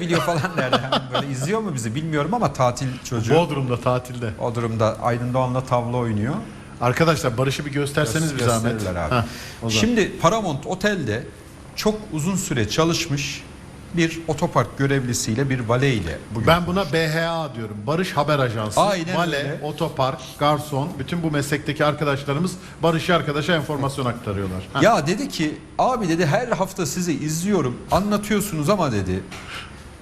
nereden biliyor falan derdi. Hemen böyle izliyor mu bizi bilmiyorum ama tatil çocuğu. Bodrum'da tatilde. O durumda Aydın Doğan'la tavla oynuyor. Arkadaşlar Barış'ı bir gösterseniz bir zahmet. Gösterirler abi. Heh, o zaman. Şimdi Paramount Otel'de çok uzun süre çalışmış bir otopark görevlisiyle bir valeyle bugün ben buna BHA diyorum. Barış Haber Ajansı, Aynen vale, öyle. otopark, garson, bütün bu meslekteki arkadaşlarımız Barış arkadaşa enformasyon aktarıyorlar. Heh. Ya dedi ki abi dedi her hafta sizi izliyorum anlatıyorsunuz ama dedi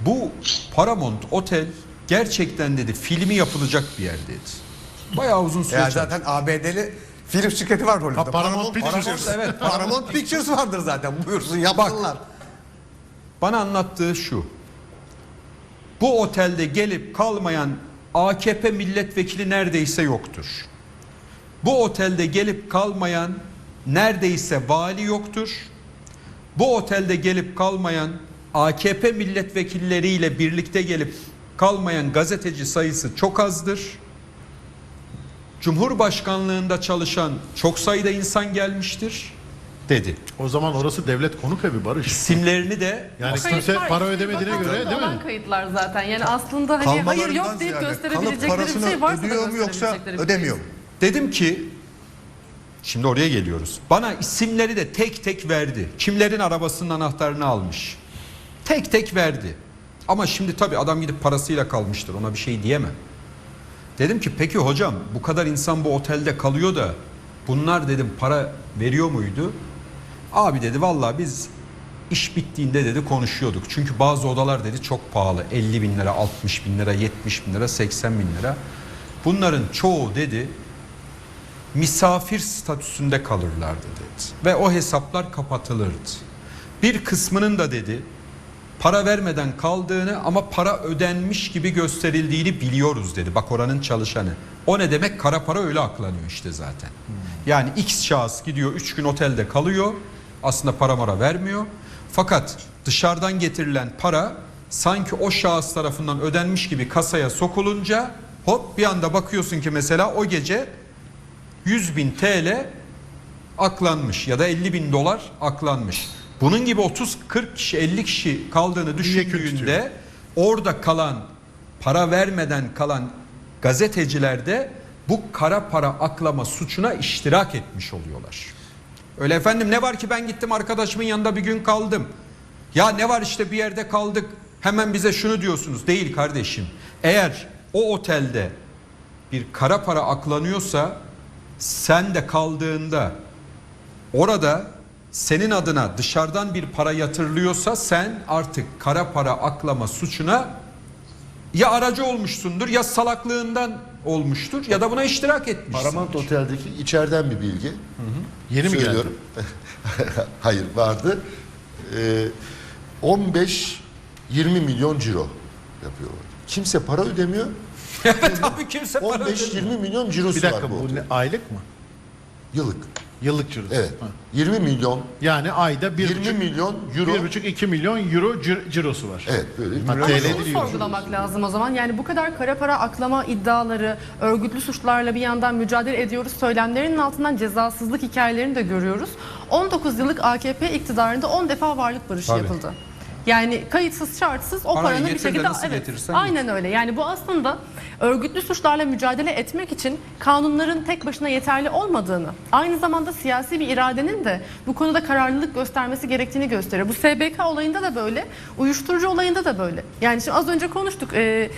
bu Paramount Otel gerçekten dedi filmi yapılacak bir yer dedi. Bayağı uzun süre Ya zaten ABD'li film şirketi var Hollywood'da. Ha, Paramount Pictures. Paramount, Evet, Paramount Pictures vardır zaten. Buyursun yapsınlar. Bana anlattığı şu. Bu otelde gelip kalmayan AKP milletvekili neredeyse yoktur. Bu otelde gelip kalmayan neredeyse vali yoktur. Bu otelde gelip kalmayan AKP milletvekilleriyle birlikte gelip kalmayan gazeteci sayısı çok azdır. Cumhurbaşkanlığında çalışan çok sayıda insan gelmiştir dedi. O zaman orası devlet konuk evi Barış. İsimlerini de Yani kimse para ödemediğine göre değil mi? kayıtlar zaten. Yani aslında hani hayır yok deyip gösterebilecekleri bir şey varsa da ödüyor mu yoksa gösterebilecekleri bir ödemiyor mu? şey. Dedim ki şimdi oraya geliyoruz. Bana isimleri de tek tek verdi. Kimlerin arabasının anahtarını almış. Tek tek verdi. Ama şimdi tabii adam gidip parasıyla kalmıştır. Ona bir şey diyemem. Dedim ki peki hocam bu kadar insan bu otelde kalıyor da bunlar dedim para veriyor muydu? Abi dedi vallahi biz iş bittiğinde dedi konuşuyorduk. Çünkü bazı odalar dedi çok pahalı. 50 bin lira, 60 bin lira, 70 bin lira, 80 bin lira. Bunların çoğu dedi misafir statüsünde kalırlardı dedi. Ve o hesaplar kapatılırdı. Bir kısmının da dedi para vermeden kaldığını ama para ödenmiş gibi gösterildiğini biliyoruz dedi. Bak oranın çalışanı. O ne demek? Kara para öyle aklanıyor işte zaten. Yani X şahıs gidiyor 3 gün otelde kalıyor. Aslında para mara vermiyor. Fakat dışarıdan getirilen para sanki o şahıs tarafından ödenmiş gibi kasaya sokulunca hop bir anda bakıyorsun ki mesela o gece 100 bin TL aklanmış ya da 50 bin dolar aklanmış. Bunun gibi 30-40 kişi 50 kişi kaldığını düşündüğünde orada kalan para vermeden kalan gazeteciler de bu kara para aklama suçuna iştirak etmiş oluyorlar. Öyle efendim ne var ki ben gittim arkadaşımın yanında bir gün kaldım. Ya ne var işte bir yerde kaldık hemen bize şunu diyorsunuz. Değil kardeşim. Eğer o otelde bir kara para aklanıyorsa sen de kaldığında orada senin adına dışarıdan bir para yatırılıyorsa sen artık kara para aklama suçuna ya aracı olmuşsundur ya salaklığından olmuştur ya da buna iştirak etmişsin. Paramount Otel'deki içeriden bir bilgi. Yeni mi geldi? Hayır vardı. Ee, 15-20 milyon ciro yapıyor. Kimse para ödemiyor. Tabii kimse para ödemiyor. 15-20 milyon cirosu Bir dakika var bu. bu ne, aylık mı? Yıllık. Yıllık cirosu. Evet. Ha. 20 milyon, Yani ayda 20 1,5 milyon euro. 1,5-2 milyon euro cir- cirosu var. Evet böyle. Ha, Ama TL şunu sorgulamak lazım o zaman. Yani bu kadar kara para aklama iddiaları, örgütlü suçlarla bir yandan mücadele ediyoruz söylemlerinin altından cezasızlık hikayelerini de görüyoruz. 19 yıllık AKP iktidarında 10 defa varlık barışı Tabii. yapıldı. Yani kayıtsız şartsız o Parayı paranın bir getir de şekilde nasıl evet getirirsen aynen öyle. Yani bu aslında örgütlü suçlarla mücadele etmek için kanunların tek başına yeterli olmadığını, aynı zamanda siyasi bir iradenin de bu konuda kararlılık göstermesi gerektiğini gösteriyor. Bu SBK olayında da böyle, uyuşturucu olayında da böyle. Yani şimdi az önce konuştuk. e,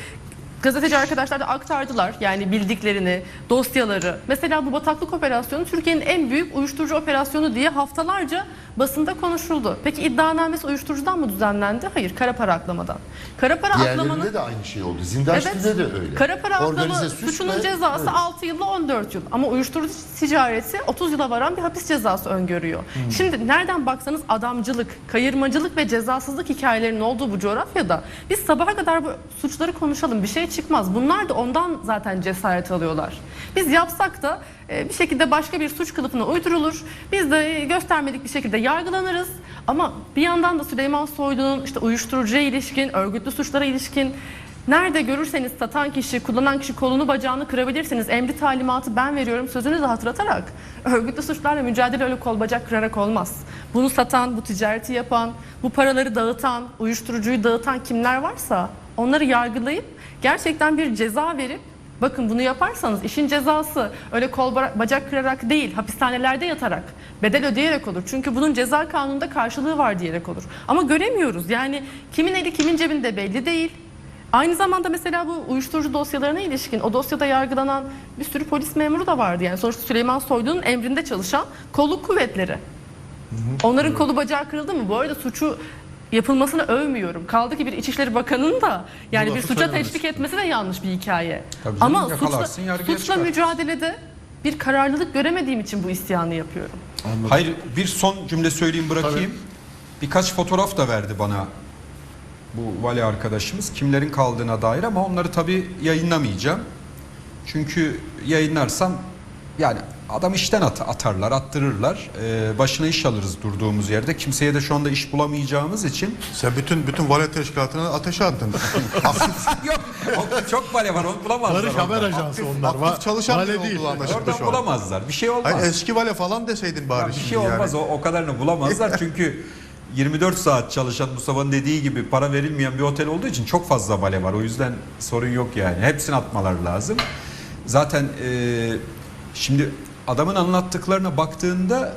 Gazeteci arkadaşlar da aktardılar yani bildiklerini, dosyaları. Mesela bu bataklık operasyonu Türkiye'nin en büyük uyuşturucu operasyonu diye haftalarca basında konuşuldu. Peki iddianamesi uyuşturucudan mı düzenlendi? Hayır, kara para aklamadan. Kara para aklamanın Diğerlerinde de aynı şey oldu. Zindaşti'de de öyle. Kara para aklama suçunun ve- cezası Evet. 6 yılla 14 yıl. Ama uyuşturucu ticareti 30 yıla varan bir hapis cezası öngörüyor. Hmm. Şimdi nereden baksanız adamcılık, kayırmacılık ve cezasızlık hikayelerinin olduğu bu coğrafyada biz sabaha kadar bu suçları konuşalım. Bir şey çıkmaz. Bunlar da ondan zaten cesaret alıyorlar. Biz yapsak da e, bir şekilde başka bir suç kılıfına uydurulur. Biz de göstermedik bir şekilde yargılanırız. Ama bir yandan da Süleyman Soylu'nun işte uyuşturucuya ilişkin, örgütlü suçlara ilişkin Nerede görürseniz satan kişi, kullanan kişi kolunu bacağını kırabilirsiniz. Emri talimatı ben veriyorum sözünü de hatırlatarak. Örgütlü suçlarla mücadele öyle kol bacak kırarak olmaz. Bunu satan, bu ticareti yapan, bu paraları dağıtan, uyuşturucuyu dağıtan kimler varsa onları yargılayıp gerçekten bir ceza verip Bakın bunu yaparsanız işin cezası öyle kol ba- bacak kırarak değil, hapishanelerde yatarak, bedel ödeyerek olur. Çünkü bunun ceza kanununda karşılığı var diyerek olur. Ama göremiyoruz. Yani kimin eli kimin cebinde belli değil. Aynı zamanda mesela bu uyuşturucu dosyalarına ilişkin o dosyada yargılanan bir sürü polis memuru da vardı. Yani sonuçta Süleyman Soylu'nun emrinde çalışan kolluk kuvvetleri. Onların kolu bacağı kırıldı mı? Bu arada suçu yapılmasını övmüyorum. Kaldı ki bir İçişleri Bakanı'nın da yani bir suça teşvik etmesi de yanlış bir hikaye. Tabii canım, Ama suçla, suçla çıkar. mücadelede bir kararlılık göremediğim için bu isyanı yapıyorum. Hayır bir son cümle söyleyeyim bırakayım. Birkaç fotoğraf da verdi bana bu vali arkadaşımız. Kimlerin kaldığına dair ama onları tabii yayınlamayacağım. Çünkü yayınlarsam yani adam işten at- atarlar, attırırlar. Ee, başına iş alırız durduğumuz yerde. Kimseye de şu anda iş bulamayacağımız için. Sen bütün bütün vale teşkilatına ateşe attın. Yok o- çok vali var onu bulamazlar. Barış oradan. Haber Ajansı onlar. aktif Va- çalışan vale değil. olduğu anlaşıldı Oradan şu an. bulamazlar. Bir şey olmaz. Hayır, eski vale falan deseydin bari Ya bir şimdi şey olmaz yani. o, o kadarını bulamazlar çünkü 24 saat çalışan Mustafa'nın dediği gibi para verilmeyen bir otel olduğu için çok fazla vale var. O yüzden sorun yok yani. Hepsini atmalar lazım. Zaten e, şimdi adamın anlattıklarına baktığında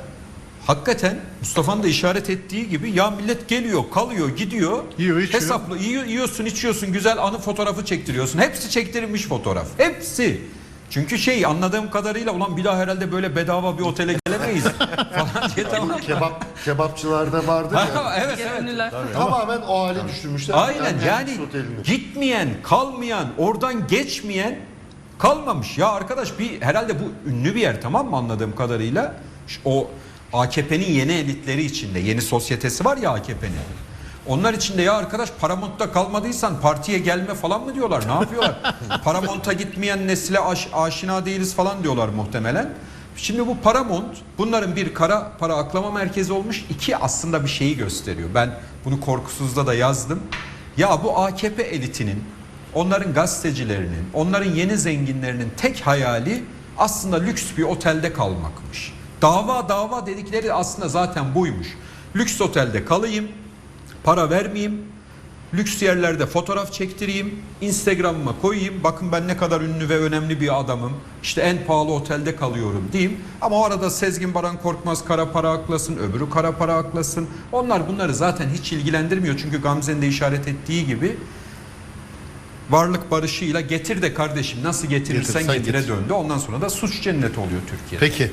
hakikaten Mustafa'nın da işaret ettiği gibi ya millet geliyor, kalıyor, gidiyor. Yiyor, içiyor. Hesaplı yiyor, yiyorsun, içiyorsun, güzel anı fotoğrafı çektiriyorsun. Hepsi çektirilmiş fotoğraf. Hepsi. Çünkü şey anladığım kadarıyla ulan bir daha herhalde böyle bedava bir otele gelemeyiz falan diye tamam. Kebap kebapçılarda vardır Ha, ya. evet evet. Tamamen o hale düşürmüşler. Aynen yani otelini. gitmeyen, kalmayan, oradan geçmeyen kalmamış. Ya arkadaş bir herhalde bu ünlü bir yer tamam mı anladığım kadarıyla. O AKP'nin yeni elitleri içinde yeni sosyetesi var ya AKP'nin. Onlar içinde ya arkadaş Paramount'ta kalmadıysan partiye gelme falan mı diyorlar? Ne yapıyorlar? Paramount'a gitmeyen nesile aş- aşina değiliz falan diyorlar muhtemelen. Şimdi bu Paramount bunların bir kara para aklama merkezi olmuş. iki aslında bir şeyi gösteriyor. Ben bunu korkusuzda da yazdım. Ya bu AKP elitinin, onların gazetecilerinin, onların yeni zenginlerinin tek hayali aslında lüks bir otelde kalmakmış. Dava dava dedikleri aslında zaten buymuş. Lüks otelde kalayım, para vermeyeyim, lüks yerlerde fotoğraf çektireyim, Instagram'ıma koyayım. Bakın ben ne kadar ünlü ve önemli bir adamım. İşte en pahalı otelde kalıyorum diyeyim. Ama o arada Sezgin Baran Korkmaz kara para aklasın, öbürü kara para aklasın. Onlar bunları zaten hiç ilgilendirmiyor. Çünkü Gamze'nin de işaret ettiği gibi varlık barışıyla getir de kardeşim nasıl getirirsen Getir, sen getire getir. döndü. Ondan sonra da suç cenneti oluyor Türkiye. Peki.